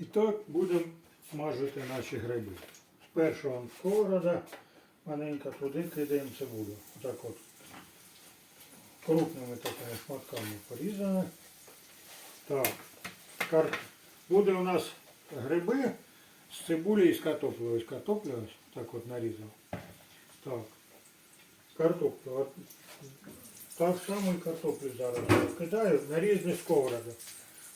І так будемо смажити наші гриби. Спершу вам сковорода, маленько туди кидаємо цибулю. Отак от. Крупними такими шматками порізано. Так. Кар... Буде у нас гриби з цибулі і з картоплею. Ось картоплю ось так от нарізав. Так. Картоплю. Так само і картоплю зараз кидаю на різні сковороди.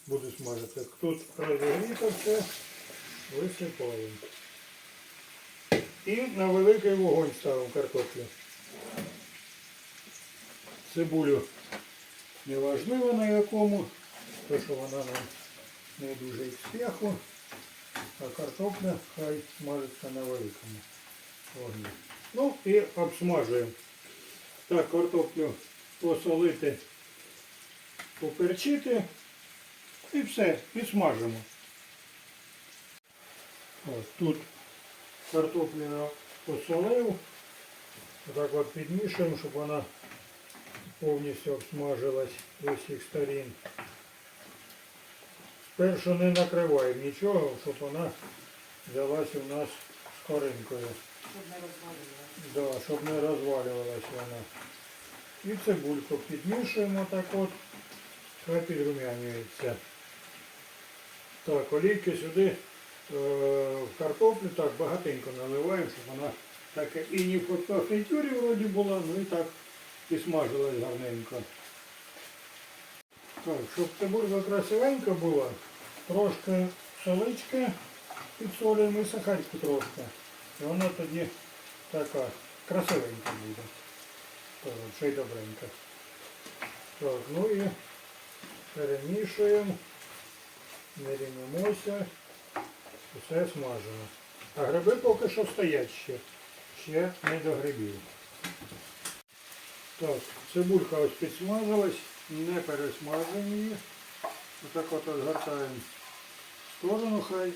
Буду смажити. Тут розігріто все, висипаємо. І на великий вогонь ставимо картоплю. Цибулю неважливо на якому, то що вона нам не дуже із спеху, а картопля хай смажиться на великому вогні. Ну і обсмажуємо. Так, картоплю посолити, поперчити і все, і смажимо. Ось тут картоплю я посолив. Отак от підмішуємо, щоб вона повністю обсмажилась з усіх сторін. Спершу не накриваємо нічого, щоб вона взялась у нас з коринкою. Щоб не розвалювалося. Да, щоб не розвалювалась вона. І цибульку підмішуємо так от, хай підрумянюється. Так, олійки сюди в картоплю так багатенько наливаємо, щоб вона так і не в фотофритюрі вроді була, ну і так і смажилась гарненько. Так, щоб цибулька красивенька була, трошки солички підсолюємо і сахарку трошки. І вона тоді така красивенька буде. Так, ще й добренька. Так, ну і перемішуємо, не рівнемося, все смажимо. А гриби поки що стоять ще, ще не до грибів. Так, цибулька ось підсмажилась, не пересмажуємо її. Отак от розгортаємо в сторону, хай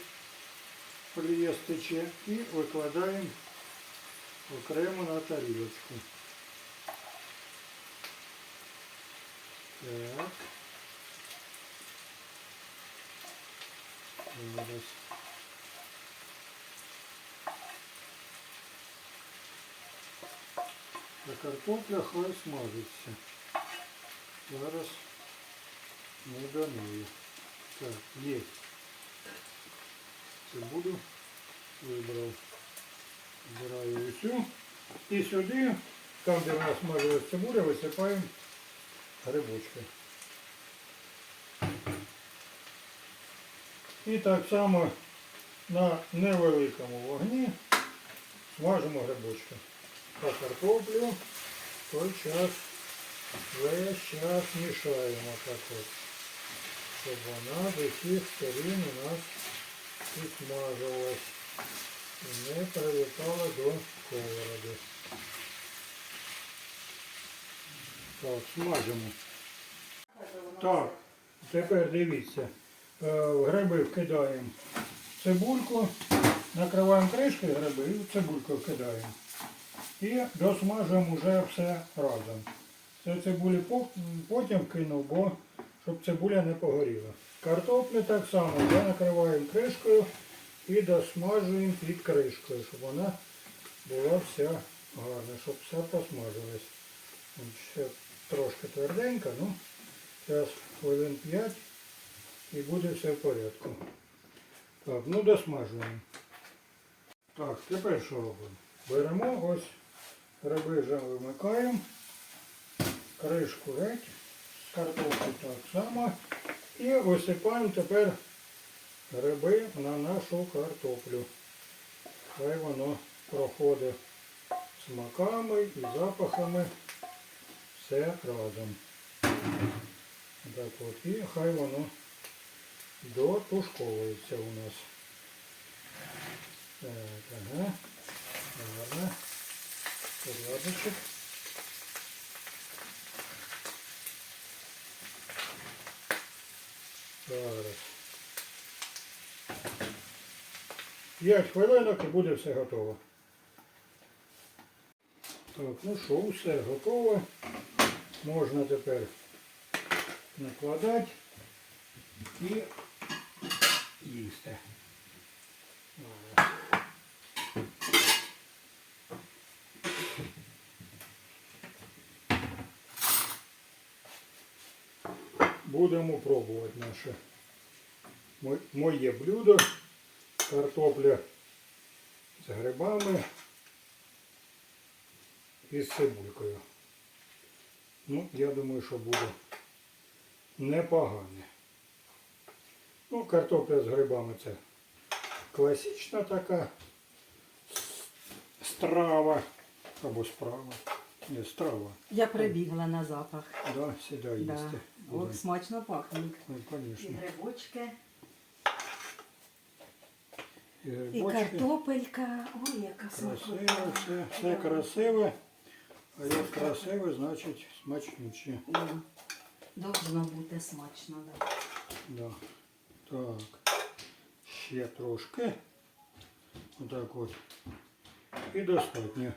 олія стече і викладаємо окремо на тарілочку. Так. А картопля хай смажиться. Зараз не до. Так, є. Цибулю вибрав. Збираю усю. І сюди, там де в нас смажилась цибуля, висипаємо грибочки. І так само на невеликому вогні смажимо грибочки. А картоплю той час весь час мішаємо так от, щоб вона з усіх сторін у нас підсмажилась і не прилипала до сковороди. Так, смажимо. Так, тепер дивіться. Е, В гриби вкидаємо цибульку, накриваємо кришкою гриби і в цибульку вкидаємо. І досмажуємо вже все разом. Це цибулі потім кинув, бо щоб цибуля не погоріла. Картоплю так само вже накриваємо кришкою і досмажуємо під кришкою, щоб вона була вся гарна, щоб все посмажилось. Ще трошки тверденько, ну зараз хвилин 5 і буде все в порядку. Так, ну досмажуємо. Так, тепер що робимо? Беремо ось, гриби вимикаємо, кришку геть, з картоплі так само. І висипаємо тепер гриби на нашу картоплю. Хай воно проходить смаками і запахами все разом. Так от, і хай воно дотушковується у нас. Так, ага. Ладно. Порядочок. Зараз. П'ять хвилинок і буде все готово. Так, ну що, все готово. Можна тепер накладати і їсти. Будемо пробувати наше моє блюдо. Картопля з грибами і з цибулькою. Ну, я думаю, що буде непогане. Ну, картопля з грибами це класична така страва або справа. Ні, страва. Я прибігла на запах. Да, сідай Да. їсти. О, смачно пахнуть. Ну, І звісно. грибочки, І і грибочки. картопелька. Ой, яка Красиво, смакота. все, все красиве. А як красиве, значить смачнюче. Ну, Должно бути смачно, да. Да. Так. Ще трошки. Отак от. І достатньо.